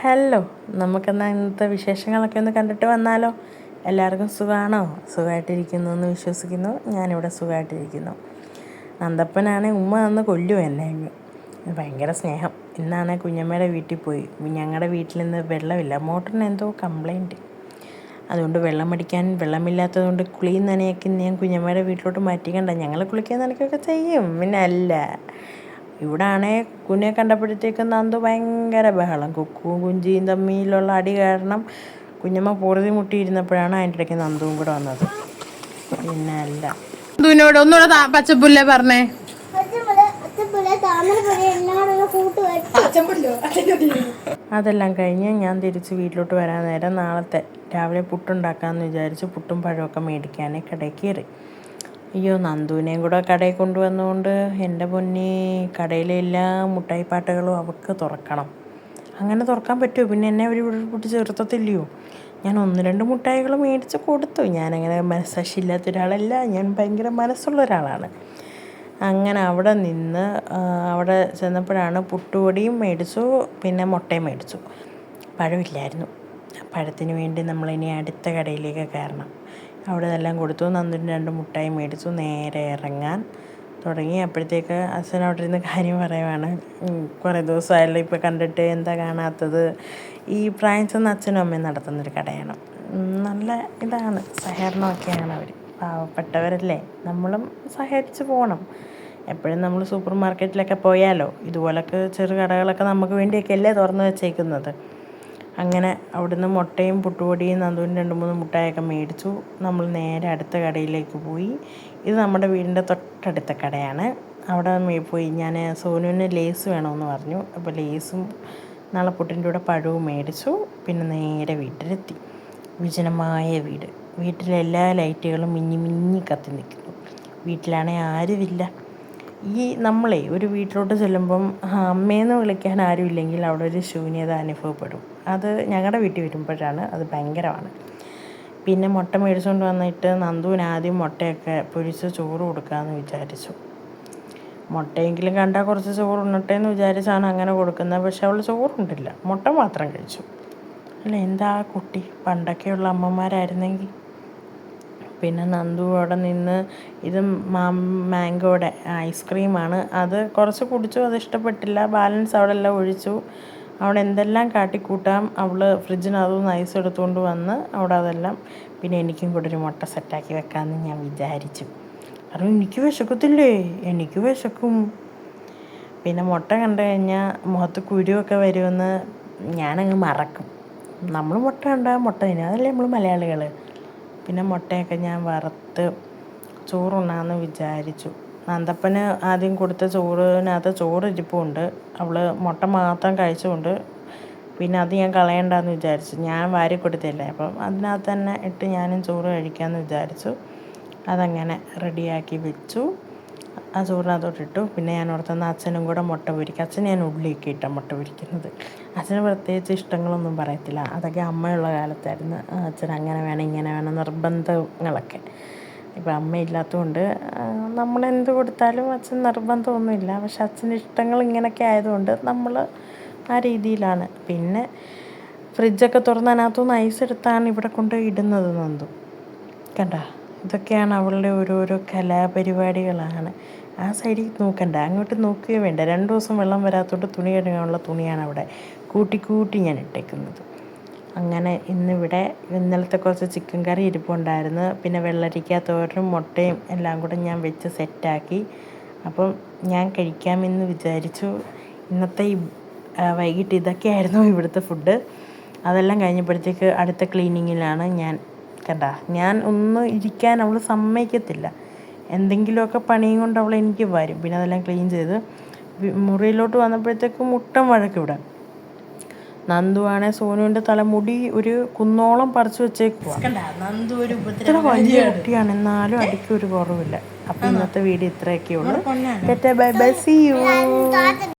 Hello നമുക്കെന്നാൽ ഇന്നത്തെ വിശേഷങ്ങളൊക്കെ ഒന്ന് കണ്ടിട്ട് വന്നാലോ? എല്ലാവർക്കും സുഖമാണോ സുഖമായിട്ടിരിക്കുന്നു എന്ന് വിശ്വസിക്കുന്നു. ഞാനിവിടെ സുഖമായിട്ടിരിക്കുന്നു നന്ദപ്പനാണെ ഉമ്മ അന്ന് കൊല്ലു എന്നെ ഭയങ്കര സ്നേഹം. ഇന്നാണെ കുഞ്ഞമ്മയുടെ വീട്ടിൽ പോയി. ഞങ്ങളുടെ വീട്ടിൽ നിന്ന് വെള്ളമില്ല. മോട്ടറിന് എന്തോ കംപ്ലൈന്റ് അതുകൊണ്ട് വെള്ളം അടിക്കാൻ വെള്ളമില്ലാത്തതുകൊണ്ട് കുളിയും നനയൊക്കെ ഞാൻ കുഞ്ഞമ്മയുടെ വീട്ടിലോട്ട് മാറ്റിക്കണ്ട. ഞങ്ങൾ കുളിക്കാൻ നനയ്ക്കൊക്കെ ചെയ്യും. പിന്നെ അല്ല ഇവിടെ ആണേ കുഞ്ഞെ കണ്ടപ്പോഴത്തേക്കും നന്ദു ഭയങ്കര ബഹളം. കുക്കുവും കുഞ്ചിയും തമ്മിലുള്ള അടി കാരണം കുഞ്ഞമ്മ പൊറുതി മുട്ടിയിരുന്നപ്പോഴാണ് അതിന്റെ ഇടയ്ക്ക് നന്ദുവും കൂടെ വന്നത്. പിന്നെ അല്ല. നന്ദുവിനോട് ഒന്നുകൂടെ പച്ചപ്പുല്ലേ പറഞ്ഞേ? അതെല്ലാം കഴിഞ്ഞ് ഞാൻ തിരിച്ച് വീട്ടിലോട്ട് വരാൻ നേരം നാളത്തെ രാവിലെ പുട്ടുണ്ടാക്കാമെന്ന് വിചാരിച്ച് പുട്ടും പഴമൊക്കെ മേടിക്കാനേ കടയിൽ കയറി. അയ്യോ നന്ദുവിനെയും കൂടെ കടയിൽ കൊണ്ടുവന്നുകൊണ്ട് എന്റെ പൊന്നി കടയിലെ എല്ലാ മുട്ടായിപ്പാട്ടുകളും അവൾക്ക് തുറക്കണം. അങ്ങനെ തുറക്കാൻ പറ്റുമോ? പിന്നെ എന്നെ അവർ ഇവിടെ കൂട്ടി ചേർത്തത്തില്ലയോ? ഞാൻ ഒന്ന് രണ്ട് മുട്ടായികൾ മേടിച്ച് കൊടുത്തു. ഞാനങ്ങനെ മനസ്സാക്ഷിയില്ലാത്ത ഒരാളല്ല. ഞാൻ ഭയങ്കര മനസ്സുള്ള ഒരാളാണ്. അങ്ങനെ അവിടെ നിന്ന് അവിടെ ചെന്നപ്പോഴാണ് പുട്ടുപൊടിയും മേടിച്ചു പിന്നെ മുട്ടയും മേടിച്ചു. പഴമില്ലായിരുന്നു. പഴത്തിന് വേണ്ടി നമ്മളിനി അടുത്ത കടയിലേക്ക് കയറണം. അവിടെ നിന്നെല്ലാം കൊടുത്തു. നന്ദിന് രണ്ട് മുട്ടായി മേടിച്ചു. നേരെ ഇറങ്ങാൻ തുടങ്ങി. അപ്പോഴത്തേക്ക് അച്ഛൻ അവിടെ ഇരുന്ന് കാര്യം പറയുവാണ്. കുറേ ദിവസമായല്ലോ ഇപ്പോൾ കണ്ടിട്ട്. എന്താ കാണാത്തത്? ഈ പ്രായം ചെന്ന അച്ഛനും അമ്മയും നടത്തുന്നൊരു കടയാണ്. നല്ല ഇതാണ്. സഹകരണമൊക്കെയാണ് അവർ പാവപ്പെട്ടവരല്ലേ? നമ്മളും സഹകരിച്ച് പോകണം എപ്പോഴും നമ്മൾ സൂപ്പർ മാർക്കറ്റിലൊക്കെ പോയാലോ? ഇതുപോലൊക്കെ ചെറു കടകളൊക്കെ നമുക്ക് വേണ്ടിയൊക്കെ അല്ലേ തുറന്നു വെച്ചേക്കുന്നത്. അങ്ങനെ അവിടുന്ന് മുട്ടയും പുട്ടുപൊടിയും നന്ദുവിന് രണ്ട് മൂന്ന് മുട്ടായൊക്കെ മേടിച്ചു. നമ്മൾ നേരെ അടുത്ത കടയിലേക്ക് പോയി. ഇത് നമ്മുടെ വീടിന്റെ തൊട്ടടുത്ത കടയാണ്. അവിടെ പോയി. ഞാൻ സോനുവിന് ലേസ് വേണമെന്ന് പറഞ്ഞു. അപ്പോൾ ലേസും നാളെ പുട്ടിന്റെ കൂടെ പഴവും മേടിച്ചു. പിന്നെ നേരെ വീട്ടിലെത്തി. വിജനമായ വീട്. വീട്ടിലെല്ലാ ലൈറ്റുകളും മിന്നി മിന്നി കത്തി നിൽക്കുന്നു. വീട്ടിലാണെങ്കിൽ ആരുമില്ല. ഈ നമ്മളെ ഒരു വീട്ടിലോട്ട് ചെല്ലുമ്പം അമ്മയെന്ന് വിളിക്കാൻ ആരുമില്ലെങ്കിൽ അവിടെ ഒരു ശൂന്യത അനുഭവപ്പെടും. അത് ഞങ്ങളുടെ വീട്ടിൽ വരുമ്പോഴാണ് അത് ഭയങ്കരമാണ്. പിന്നെ മുട്ട മേടിച്ചുകൊണ്ട് വന്നിട്ട് നന്ദുവിന് ആദ്യം മുട്ടയൊക്കെ പൊരിച്ച് ചോറ് കൊടുക്കാമെന്ന് വിചാരിച്ചു. മുട്ടയെങ്കിലും കണ്ടാൽ കുറച്ച് ചോറ് ഉണ്ണട്ടെ എന്ന് വിചാരിച്ചാണ് അങ്ങനെ കൊടുക്കുന്നത്. പക്ഷെ അവൾ ചോറുണ്ടില്ല. മുട്ട മാത്രം കഴിച്ചു. അല്ല എന്താ കുട്ടി? പണ്ടൊക്കെയുള്ള അമ്മമാരായിരുന്നെങ്കിൽ. പിന്നെ നന്ദു അവിടെ നിന്ന് ഇത് മാംഗോയുടെ ഐസ്ക്രീമാണ്. അത് കുറച്ച് കുടിച്ചു അത് ഇഷ്ടപ്പെട്ടില്ല. ബാലൻസ് അവിടെ എല്ലാം ഒഴിച്ചു. അവിടെ എന്തെല്ലാം കാട്ടിക്കൂട്ടാം? അവൾ ഫ്രിഡ്ജിനകത്തുനിന്ന് ഐസ് എടുത്തുകൊണ്ട് വന്ന് അവിടെ അതെല്ലാം പിന്നെ എനിക്കും കൂടെ ഒരു മുട്ട സെറ്റാക്കി വെക്കാമെന്ന് ഞാൻ വിചാരിച്ചു. കാരണം എനിക്ക് വിശക്കത്തില്ലേ? എനിക്ക് വിശക്കും. പിന്നെ മുട്ട കണ്ടു കഴിഞ്ഞാൽ മുഖത്ത് കുരുവൊക്കെ വരുമെന്ന് ഞാനങ്ങ് മറക്കും. നമ്മൾ മുട്ട കണ്ടാൽ മുട്ട തന്നെ. അതല്ലേ നമ്മൾ മലയാളികൾ പിന്നെ മുട്ടയൊക്കെ ഞാൻ വറുത്ത് ചോറുണ്ണാന്ന് വിചാരിച്ചു. നന്ദപ്പന് ആദ്യം കൊടുത്ത ചോറിനകത്ത് ചോറ് ഇരിപ്പുണ്ട് അവൾ മുട്ട മാത്രം കഴിച്ചുകൊണ്ട് പിന്നെ അത് ഞാൻ കളയണ്ടെന്ന് വിചാരിച്ചു. ഞാൻ വാരി കൊടുത്തില്ലേ? അപ്പം അതിനകത്ത് തന്നെ ഇട്ട് ഞാനും ചോറ് കഴിക്കാമെന്ന് വിചാരിച്ചു. അതങ്ങനെ റെഡിയാക്കി വെച്ചു. ആ ചോറിനകത്തോട്ടിട്ടു പിന്നെ ഞാൻ ഓർത്തുന്ന അച്ഛനും കൂടെ മുട്ട പൊരിക്കും. അച്ഛൻ ഞാൻ ഉള്ളിയൊക്കെ ഇട്ട മുട്ട പൊരിക്കുന്നത്. അച്ഛന് പ്രത്യേകിച്ച് ഇഷ്ടങ്ങളൊന്നും പറയത്തില്ല. അതൊക്കെ അമ്മയുള്ള കാലത്തായിരുന്നു. അച്ഛൻ അങ്ങനെ വേണം ഇങ്ങനെ വേണം നിർബന്ധങ്ങളൊക്കെ. ഇപ്പം അമ്മയില്ലാത്തതുകൊണ്ട് നമ്മൾ എന്ത് കൊടുത്താലും അച്ഛൻ നിർബന്ധമൊന്നുമില്ല. പക്ഷെ അച്ഛന്റെ ഇഷ്ടങ്ങൾ ഇങ്ങനെയൊക്കെ ആയതുകൊണ്ട് നമ്മൾ ആ രീതിയിലാണ്. പിന്നെ ഫ്രിഡ്ജൊക്കെ തുറന്ന് അതിനകത്തുനിന്ന് ഐസ് എടുത്താണ് ഇവിടെ കൊണ്ട് ഇടുന്നത് നന്ദു. കണ്ട? ഇതൊക്കെയാണ് അവളുടെ ഓരോരോ കലാപരിപാടികളാണ്. ആ സൈഡിൽ നോക്കണ്ട അങ്ങോട്ട് നോക്കുകയോ വേണ്ട. രണ്ട് ദിവസം വെള്ളം വരാത്തോണ്ട് തുണി കഴുകാനുള്ള തുണിയാണ് അവിടെ കൂട്ടി കൂട്ടി ഞാൻ ഇട്ടേക്കുന്നത്. അങ്ങനെ ഇന്നിവിടെ ഇന്നലത്തെ കുറച്ച് ചിക്കൻ കറി ഇരിപ്പുണ്ടായിരുന്നു പിന്നെ വെള്ളരിക്ക തോരനും മുട്ടയും എല്ലാം കൂടെ ഞാൻ വെച്ച് സെറ്റാക്കി. അപ്പം ഞാൻ കഴിക്കാമെന്ന് വിചാരിച്ചു. ഇന്നത്തെ വൈകിട്ട് ഇതൊക്കെയായിരുന്നു ഇവിടുത്തെ ഫുഡ്. അതെല്ലാം കഴിഞ്ഞപ്പോഴത്തേക്ക് അടുത്ത ക്ലീനിങ്ങിലാണ് ഞാൻ. കണ്ട ഞാൻ ഒന്ന് ഇരിക്കാൻ അവൾ സമ്മതിക്കത്തില്ല. എന്തെങ്കിലുമൊക്കെ പണിയും കൊണ്ട് അവൾ എനിക്ക് വരും. പിന്നെ അതെല്ലാം ക്ലീൻ ചെയ്ത് മുറിയിലോട്ട് വന്നപ്പോഴത്തേക്ക് മുട്ടം വഴക്ക് ഇവിടെ. നന്ദുവാണെ സോനുവിന്റെ തലമുടി ഒരു കുന്നോളം പറിച്ചു വെച്ചേക്കുവാ. നന്ദു ഒരു ഇത്ര വലിയ കുട്ടിയാണ്. എന്നാലും അടിക്ക് ഒരു കുറവില്ല. അപ്പം ഇന്നത്തെ വീഡിയോ ഇത്രയൊക്കെ ഉള്ളൂ. Bye bye C U